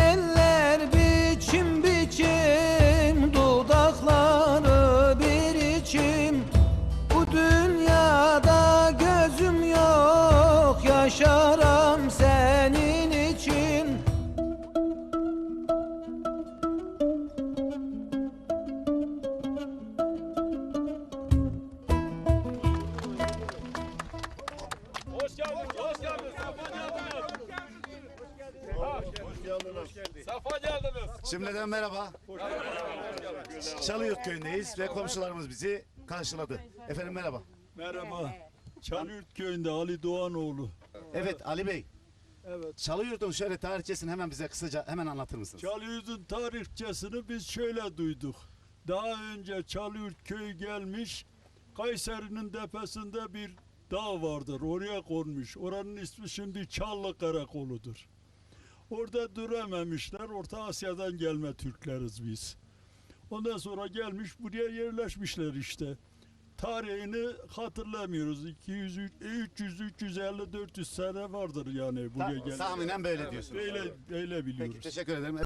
eller biçim biçim Dudakları bir içim. Bu dünyada gözüm yok yaşarak Safa geldiniz. Şimdiden merhaba. Çalıyurt köyündeyiz ve komşularımız bizi karşıladı. Efendim merhaba. Merhaba. Çalırt köyünde Ali Doğanoğlu. Evet Ali Bey. Evet. Çalıyurt'un şöyle tarihçesini hemen bize kısaca hemen anlatır mısınız? Çalıyurt'un tarihçesini biz şöyle duyduk. Daha önce Çalıyurt köyü gelmiş, Kayseri'nin tepesinde bir dağ vardır. Oraya konmuş. Oranın ismi şimdi Çallı Karakolu'dur. Orada duramamışlar. Orta Asya'dan gelme Türkleriz biz. Ondan sonra gelmiş buraya yerleşmişler işte. Tarihini hatırlamıyoruz. 200, 300, 350, 400 sene vardır yani buraya Ta- gelen. tahminen böyle diyorsunuz. Öyle, öyle biliyoruz. Peki teşekkür ederim.